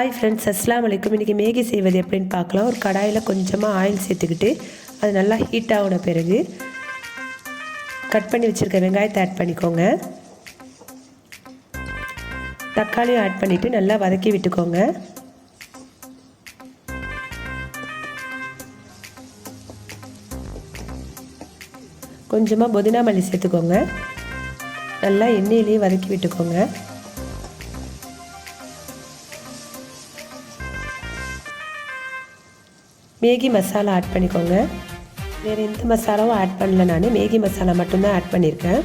Hi friends அஸ்லாம் வலைக்கும் இன்றைக்கி மேகி செய்வது எப்படின்னு பார்க்கலாம். ஒரு கடாயில் கொஞ்சமாக ஆயில் சேர்த்துக்கிட்டு அது நல்லா ஹீட் ஆகின பிறகு கட் பண்ணி வச்சுருக்க வெங்காயத்தை ஆட் பண்ணிக்கோங்க. தக்காளியும் ஆட் பண்ணிவிட்டு நல்லா வதக்கி விட்டுக்கோங்க. கொஞ்சமாக புதினா மல்லி சேர்த்துக்கோங்க. நல்லா எண்ணெயிலேயே வதக்கி விட்டுக்கோங்க. மேகி மசாலா ஆட் பண்ணிக்கோங்க. வேறு எந்த மசாலாவும் ஆட் பண்ணல நான். மேகி மசாலா மட்டும்தான் ஆட் பண்ணியிருக்கேன்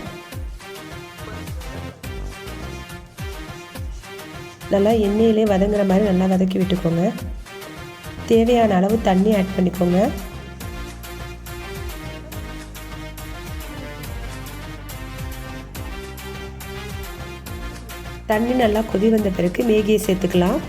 நல்லா எண்ணெயிலே வதங்குற மாதிரி நல்லா வதக்கி விட்டுக்கோங்க. தேவையான அளவு தண்ணி ஆட் பண்ணிக்கோங்க. தண்ணி நல்லா கொதி வந்த பிறகு மேகியை சேர்த்துக்கலாம்.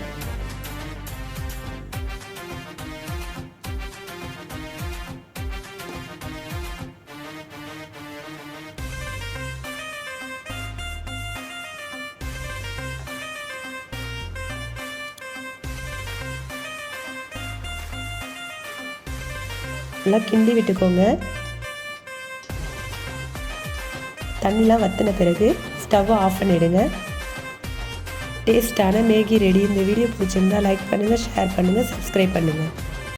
நல்லா கிண்டி விட்டுக்கோங்க. தண்ணிலாம் வற்றின பிறகு ஸ்டவ்வை ஆஃப் பண்ணிவிடுங்க டேஸ்ட்டான மேகி ரெடி. இந்த வீடியோ பிடிச்சிருந்தால் லைக் பண்ணுங்கள் ஷேர் பண்ணுங்கள் சப்ஸ்கிரைப் பண்ணுங்கள்